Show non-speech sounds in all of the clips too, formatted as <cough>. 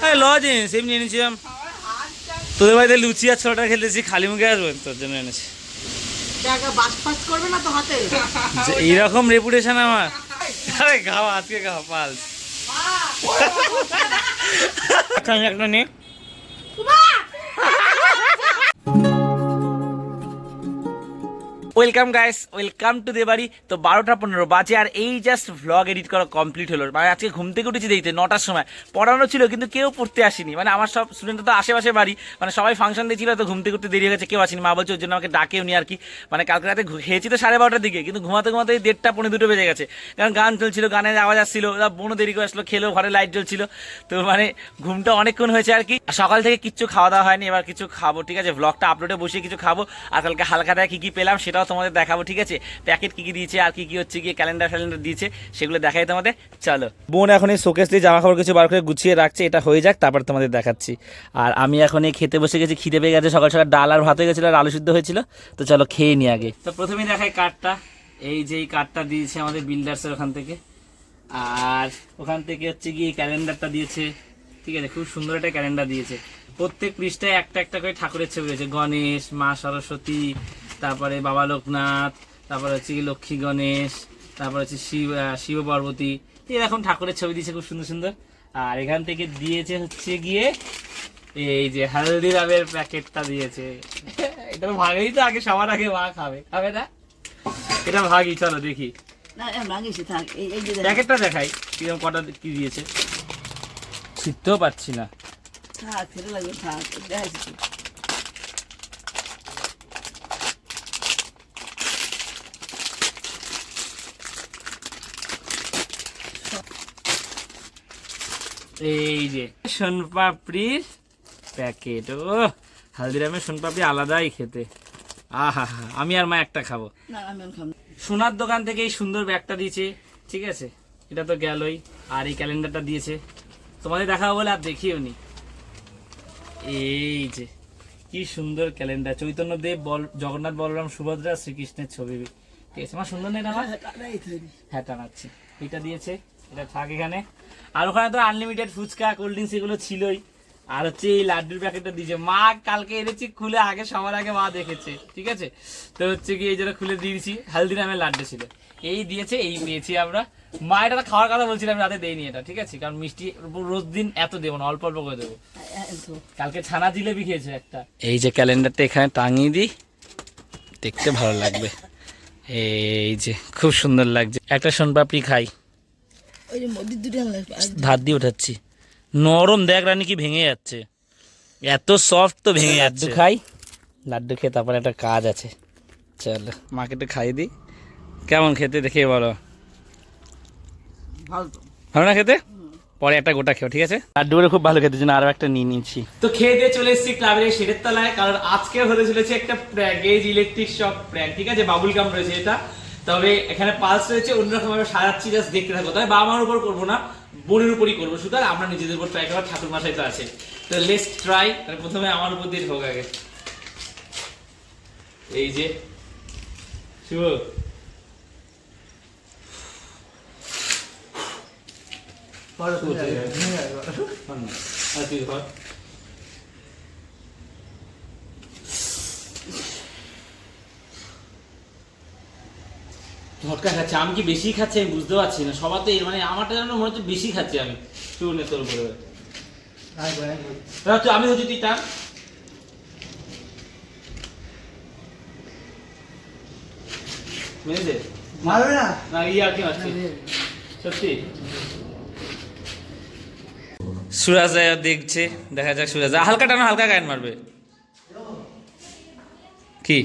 হ্যাঁ লজেন্স এমনি এনেছিলাম তোদের বাড়িতে লুচি আর ছোটা খেলতেছি খালি মুখে আসবেন তোর জন্য এনেছি। এইরকম রেপুটেশন আমার। আরে খাওয়া আজকে খাওয়া পালস। একটা নে, welcome guys welcome to the বাড়ি তো বারোটা পনেরো বাজে আর এই জাস্ট ভ্লগ এডিট করা কমপ্লিট হলো। মানে আজকে ঘুম থেকে উঠেছি দেখতে, নটার সময়। পড়ানো ছিল, কিন্তু কেউ পড়তে আসেনি। মানে আমার সব স্টুডেন্ট তো আশেপাশে বাড়ি। মানে সবাই ফাংশন দিয়েছিল, তো ঘুম থেকে উঠতে দেরি হয়ে গেছে, কেউ আসেনি। মা বলছে, ওর জন্য আমাকে ডাকেও নি আর কি। মানে কালকে রাতে খেয়েছি তো সাড়ে বারোটার দিকে, কিন্তু ঘুমাতে ঘুমাতে দেড়টা পনেরো দুটো বেজে গেছে। কারণ গান চলছিল, গানের আওয়াজ আসছিল বোনও দেরি করে আসলো, খেলো, ঘরে লাইট জ্বলছিল। তো মানে ঘুমটা অনেকক্ষণ হয়েছে আর কি। সকাল থেকে কিচ্ছু খাওয়া দাওয়া হয়নি, এবার কিছু খাব, ঠিক আছে? ভ্লগটা আপলোডে বসে কিছু খাব। আর কালকে হালকাটা কি কী পেলাম সেটাও তোমাদের দেখাবো, ঠিক আছে? প্যাকেট কি কি দিয়েছে, আর কি কি হচ্ছে গিয়ে ক্যালেন্ডার ফ্যালেন্ডার দিয়েছে, সেগুলো দেখাই তোমাদের। চলো। বোন এখন এই শোকেস দিয়ে জামা কাপড় কিছু বার করে গুছিয়ে রাখছে, এটা হয়ে যাক, তারপর তোমাদের দেখাচ্ছি। আর আমি এখন এই খেতে বসে গেছি, খিদে পেয়ে গেছে, সকাল সকাল ডাল আর ভাত হয়ে গেছিল, আর আলু সিদ্ধ হয়েছিল, তো চলো খেয়ে নি আগে। তো প্রথমেই দেখাই কার্ডটা। এই যে এই কার্ডটা দিয়েছে আমাদের বিল্ডার্সের ওখান থেকে। আর ওখান থেকে হচ্ছে গিয়ে ক্যালেন্ডারটা দিয়েছে, ঠিক আছে? খুব সুন্দর একটা ক্যালেন্ডার দিয়েছে। প্রত্যেক পৃষ্ঠায় একটা একটা করে ঠাকুরের ছবি রয়েছে, গণেশ, মা সরস্বতী তারপরে বাবা লোকনাথ তারপরে হচ্ছে কি লক্ষ্মী গণেশ তারপরে হচ্ছে শিব শিব পার্বতী। এরকম ঠাকুরের ছবি দিয়েছে খুব সুন্দর সুন্দর। আর এখান থেকে দিয়েছে হচ্ছে গিয়ে এই যে হালদিরামের প্যাকেটটা দিয়েছে। এটা তো ভাগেই তো আগে সবার আগে মা খাবে। খাবে না? এটা ভাগই চলো দেখি। না এই এই যে প্যাকেটটা দেখাই কীরকম কটা কি দিয়েছে। ছিটতেও পাচ্ছি না। থাক ফেলে লাগবে থাক এই যে সোনপাপড়ির প্যাকেট। ও হালদিরামের সোনপাপড়ি আলাদাই খেতে। আহা আমি আর মা একটা খাব। না না। সোনার দোকান থেকে এই সুন্দর ব্যাগটা দিয়েছে ঠিক আছে? এটা তো গেলই আর এই ক্যালেন্ডারটা দিয়েছে। তোমাদের দেখাবো বলে আর দেখিও নি। এই যে কি সুন্দর ক্যালেন্ডার। চৈতন্য দেব বল জগন্নাথ বলরাম সুভদ্রা শ্রীকৃষ্ণের ছবি। ঠিক আছে? আমার সুন্দর নেই না আমার? হ্যাঁ টানাচ্ছি। এটা দিয়েছে এটা থাক এখানে। আর ওখানে তো আনলিমিটেড ফুচকা কোল্ড ড্রিঙ্কস এগুলো ছিলই। আর হচ্ছে এই লাড্ডুর প্যাকেটটা দিয়েছে। মা কালকে এনেছি, খুলে আগে, সবার আগে মা দেখেছে, ঠিক আছে? তো হচ্ছে কি এই যেটা খুলে দিয়েছি। হালদিরামের লাড্ডু ছিল। এই দিয়েছে, এই পেয়েছি আমরা। মা এটা খাওয়ার কথা বলছিলাম, রাতে দেয়নি এটা, ঠিক আছে? কারণ মিষ্টি রোজ দিন এত দেবো না, অল্প অল্প করে দেবো। কালকে ছানা জিলেবি খেয়েছে একটা। এই যে ক্যালেন্ডারটা এখানে টাঙিয়ে দিই, দেখতে ভালো লাগবে। এই যে, খুব সুন্দর লাগছে। একটা সোনপাপড়ি খাই ওই যে মোদির দুটো আনলে আর ধার দিয়ে উঠাচ্ছি। নরম দেখ রানি কি ভেঙে যাচ্ছে। এত সফট তো ভেঙে যাচ্ছে। খাই লাড্ডু খেয়ে তারপরে একটা কাজ আছে। চলো। মাকে একটু খাইয়ে দিই। কেমন খেতে দেখে বলো। ভালো না খেতে? পরে একটা গোটা খেও ঠিক আছে? লাড্ডুগুলো খুব ভালো খেতে জন্য আরও একটা নিয়ে নিচ্ছি। তো খেয়ে দিয়ে চলে এসেছি ক্লাবের এই শেডের তলায় কারণ আজকে হতে চলেছে একটা এই ইলেকট্রিক শক প্র্যাঙ্ক ঠিক আছে? বাবুল গাম রয়েছে এটা। তবে এখানে পালস রয়েছে অন্যরকম ভাবে সাজাচ্ছি জাস্ট দেখতে থাকো তবে বাবা মার উপর করব না বোনের উপরই করব। শুধু আর আমরা নিজেদের উপর ট্রাই করব ঠাকুর মাসাই তো আছে। তো লেটস ট্রাই তাহলে প্রথমে আমার উপর দিয়ে ঢোক আগে। এই যে শুভ। আর তুই ধর। ঝটকা খাচ্ছে আমি কি বেশি খাচ্ছি আমি বুঝতে পারছি না। সবার তো মানে আমারটা যেন মনে হচ্ছে বেশি খাচ্ছি আমি। চুনে তোর উপরে। আমি হচ্ছি তুই টান বুঝেছে মারবে না? না ইয়ে আর কি মারছি? সত্যি? সুরাজ দেখছে দেখা যাক সুরাজ হালকা টানো হালকা গায়ন মারবে। কি?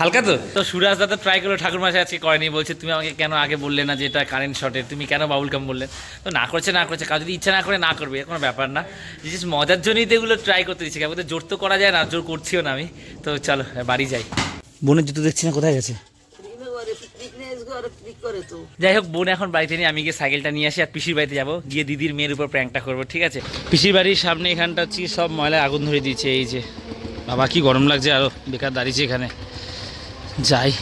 হালকা তো? তো সুরাজ দাদা ট্রাই করল ঠাকুর মাসে আজকে করেনি বলছে তুমি আমাকে কেন আগে বললে না যে এটা কারেন্ট শর্টের তুমি কেন বাবুল কাম বললে? তো না করছে না করছে কাউ যদি ইচ্ছা না করে না করবে কোনো ব্যাপার না। জিনিস মজার জন্যই তো এগুলো ট্রাই করতে দিচ্ছে কেমন জোর তো করা যায় না জোর করছিও না আমি। তো চলো বাড়ি যাই। বোনের জুতো দেখছি না কোথায় গেছে? করে করে যাই হোক বোন এখন বাড়িতে নিয়ে আমি গিয়ে সাইকেলটা নিয়ে আসি আর পিসির বাড়িতে যাব। গিয়ে দিদির মেয়ের উপর প্র্যাঙ্কটা করব ঠিক আছে? পিসির বাড়ির সামনে এখানটা হচ্ছে সব ময়লায় আগুন ধরে দিয়েছে এই যে। বাবা কি গরম লাগছে আরও বেকার দাঁড়িয়েছে এখানে। যাই।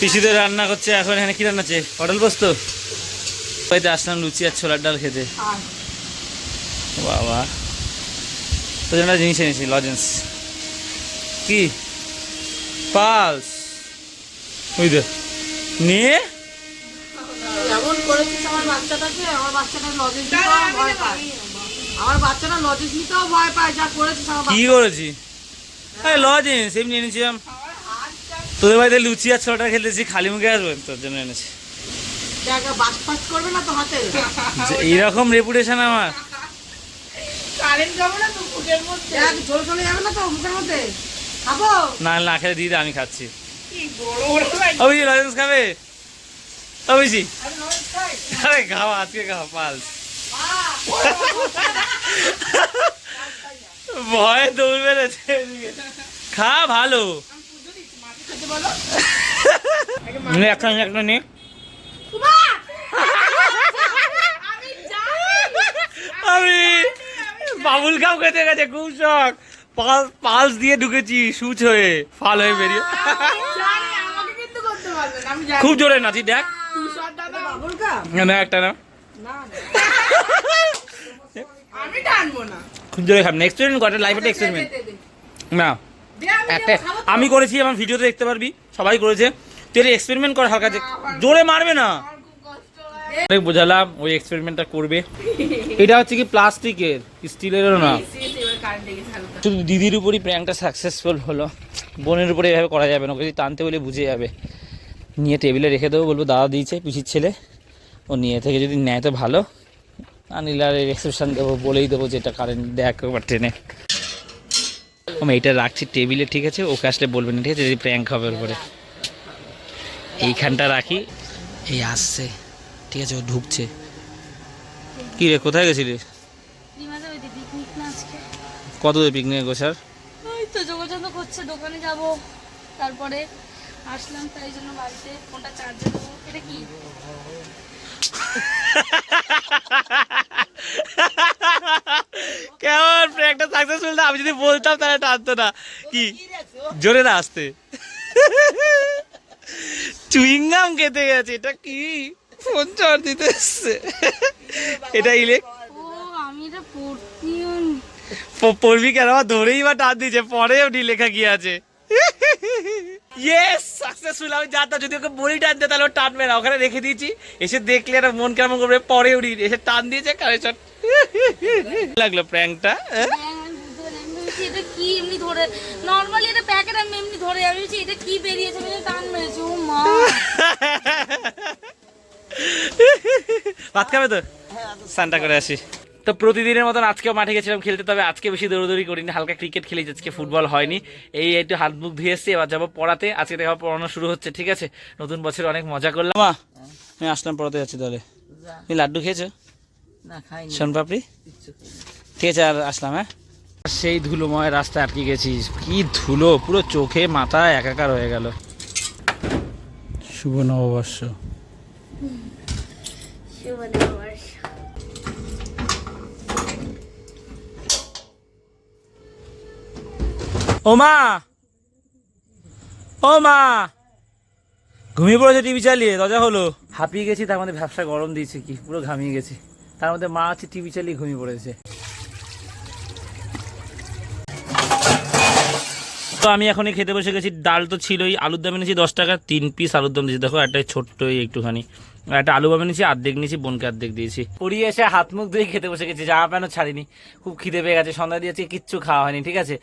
পিসিদের রান্না করছে এখন এখানে কি রান্না হচ্ছে? পটল পোস্ত? বাড়িতে আসলাম লুচি আর ছোলার ডাল খেতে। বাবা। জন্য একটা জিনিস এনেছি লজেন্স। কি? পালস। ওই দে। নিয়ে? এমন করেছিস আমার বাচ্চাটাকে আমার বাচ্চাটা লজেন্স ভয় পায় আমার বাচ্চাটা লজেন্স নিতেও ভয় পায় যা করেছিস আমার কি করেছি? আরে লজেন্স এমনি এনেছিলাম। তোদের বাড়িতে লুচি আর ছোলাটা খেতেছি খালি মুখে আসবেন তোর জন্য এনেছি। জায়গা বাস ফাস করবে না তো হাতে? যে এইরকম রেপুটেশন আমার। না না তো মুখের মধ্যে? খাব? না না খেলে দিদি আমি খাচ্ছি। অভিজি লজেন্স খাবে? অভিজি আরে খাও আজকে খাও পালস। <laughs> ভয়ে দৌড় বেড়েছে খা ভালো। একটা নে, একটা নে। আমি বাবুল কাপ খেতে গেছে খুব শখ। পাল- পালস দিয়ে ঢুকেছি সুচ হয়ে। ফাল হয়ে বেরিয়ে। খুব জোরে নাচি দেখ। তুষার দাদা। বাবুল কা না একটা না না। <laughs> আমি টানবো না। জোরে খাবি। এক্সপেরিমেন্ট লাইফে এক্সপেরিমেন্ট। না। আমি একটা আমি করেছি আমার ভিডিওতে দেখতে পারবি। সবাই করেছে। তুই এক্সপেরিমেন্ট কর হালকা জোরে মারবে না। অনেক বোঝালাম ওই এক্সপেরিমেন্টটা করবে। এটা হচ্ছে কি প্লাস্টিকের স্টিলেরও না? শুধু দিদির উপরই প্র্যাঙ্কটা সাকসেসফুল হলো। বোনের উপরে এভাবে করা যাবে না ওকে যদি টানতে বলে বুঝে যাবে। নিয়ে টেবিলে রেখে দেবো বলব দাদা দিয়েছে পিসির ছেলে। ও নিয়ে থেকে যদি নেয় তো ভালো। আর নিলে আর রিসেপশন দেবো বলেই দেবো যে এটা কারেন্ট দেখ একবার ট্রেনে আমি এইটা রাখছি টেবিলে ঠিক আছে? ওকে আসলে বলবেন না ঠিক আছে? যদি প্র্যাঙ্ক হবে ওর এইখানটা রাখি। এই আসছে ঠিক আছে ও ঢুকছে। কী রে কোথায় গেছিলি না কত দূর পিকনিক গোছার তো যোগাযোগ করছে দোকানে যাব। তারপরে আসলাম তাই জন্য বাড়িতে ফোনটা চার্জে দেবো। এটা কি <laughs> কেমন প্র্যাঙ্কটা সাকসেসফুল না আমি যদি বলতাম তাহলে টানতো না। কি? জোরে না আসতে। চুইংগাম খেতে গেছে এটা কি? ফোন চার্জ দিতে এসছে। এটা ইলেক পড়বি কেন? আমার ধরেই বা টান দিয়েছে পরে নি লেখা কি আছে। ইয়েস সাকসেসফুল আমি জানতাম যদি ওকে বলি টানতে তাহলে ও টানবে না। ওখানে রেখে দিয়েছি এসে দেখলে একটা মন কেমন করবে পরে উড়ি এসে টান দিয়েছে কারেকশন লাগল প্র্যাঙ্কটা হ্যাঁ, আমি বুঝতে পারলাম। আমি ভেবেছি এটা কি এমনি ধরে? নর্মালি এটা প্যাকেট আমি এমনি ধরে আমি ভেবেছি এটা কি বেরিয়েছে? আমি টান মেরেছে ও মা। ভাত খাবে তো? স্নানটা করে আসি। তো প্রতিদিনের মতন আজকেও মাঠে গেছিলাম খেলতে তবে আজকে বেশি দৌড়দৌড়ি করিনি হালকা ক্রিকেট খেলেছি আজকে ফুটবল হয়নি। এই একটু হাত মুখ ধুয়ে এসছি এবার যাব পড়াতে আজকে দেখো পড়ানো শুরু হচ্ছে ঠিক আছে? নতুন বছর অনেক মজা করলাম। মা আমি আসলাম পড়াতে যাচ্ছি তাহলে। তুমি লাড্ডু খেয়েছো? না খাইনি। শোন পাপড়ি ঠিক আছে আর আসলাম হ্যাঁ? সেই ধুলোময় রাস্তায় আটকে গেছিস কি ধুলো পুরো চোখে মাথায় একাকার হয়ে গেল। শুভ নববর্ষ। ও মা! ও মা! ঘুমিয়ে পড়েছে টিভি চালিয়ে? দরজা হলো। হাঁপিয়ে গেছি তার মধ্যে ব্যবসা গরম দিয়েছে কি পুরো ঘামিয়ে গেছি। তার মধ্যে মা আছে টিভি চালিয়ে ঘুমিয়ে পড়েছে। তো আমি এখনই খেতে বসে গেছি। ডাল তো ছিলই। আলুর দাম এনেছি দশ টাকা। তিন পিস আলুর দাম দিয়েছি। দেখো, একটা ছোট্ট একটুখানি। একটা আলু বাম এনেছি অর্ধেক নিয়েছি বোনকে অর্ধেক দিয়েছি। পড়িয়ে এসে হাত মুখ ধুয়ে খেতে বসে গেছি জামা প্যান্টও ছাড়িনি। খুব খিদে পেয়ে গেছে সন্ধ্যা দিয়েছি কিচ্ছু খাওয়া হয়নি ঠিক আছে?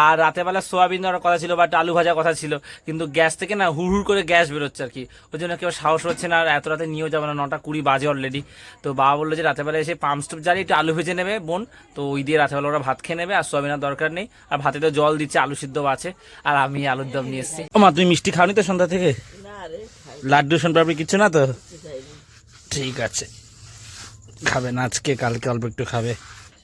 আর রাতের বেলা সোয়াবিন দেওয়ার কথা ছিল বাট আলু ভাজার কথা ছিল কিন্তু গ্যাস থেকে না হুড় হুড় করে গ্যাস বেরোচ্ছে আর কি। ওই জন্য কেউ সাহস হচ্ছে না আর এত রাতে নিয়েও যাবে না নটা কুড়ি বাজে অলরেডি তো বাবা বলল যে রাতের বেলা এসে পাম্প স্টোভ জ্বালিয়ে একটু আলু ভেজে নেবে বোন তো ওই দিয়ে রাতের বেলা ওরা ভাত খেয়ে নেবে আর সোয়াবিনের দরকার নেই। আর ভাতে তো জল দিচ্ছে আলু সিদ্ধ আছে আর আমি আলুর দম নিয়ে এসেছি। ও মা তুমি মিষ্টি খাওনি তো সন্ধ্যা থেকে? লাড্ডু সোনপাপড়ি কিচ্ছু না তো? কিছু ঠিক আছে। খাবে না আজকে কালকে অল্প একটু খাবে।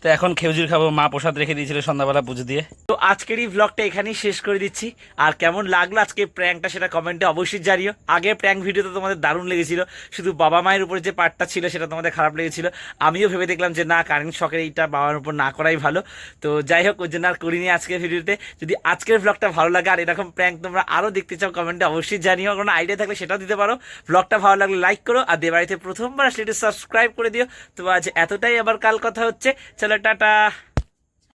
তো এখন খেজুর খাব, মা প্রসাদ রেখে দিয়েছিল সন্ধ্যাবেলা পুজো দিয়ে। তো আজকের এই ব্লগটা এখানেই শেষ করে দিচ্ছি। আর কেমন লাগল আজকে প্র্যাঙ্কটা সেটা কমেন্টে অবশ্যই জানিও। আগে প্র্যাঙ্ক ভিডিওতে তোমাদের দারুণ লেগেছিল। শুধু বাবা মায়ের উপরে যে পার্টটা ছিল সেটা তোমাদের খারাপ লেগেছিল। আমিও ভেবে দেখলাম যে না কারেন্ট শখের এইটা বাবার উপর না করাই ভালো। তো যাই হোক ওই জন্য আর করিনি আজকের ভিডিওতে। যদি আজকের ব্লগটা ভালো লাগে আর এরকম প্র্যাঙ্ক তোমরা আরও দেখতে চাও, কমেন্টে অবশ্যই জানিও। কোনো আইডিয়া থাকলে সেটাও দিতে পারো। ব্লগটা ভালো লাগলে লাইক করো। আর দেবাড়িতে প্রথমবার আসলে সাবস্ক্রাইব করে দিও। তো আজ এতটাই। আবার কাল কথা হচ্ছে। চলো টাটা।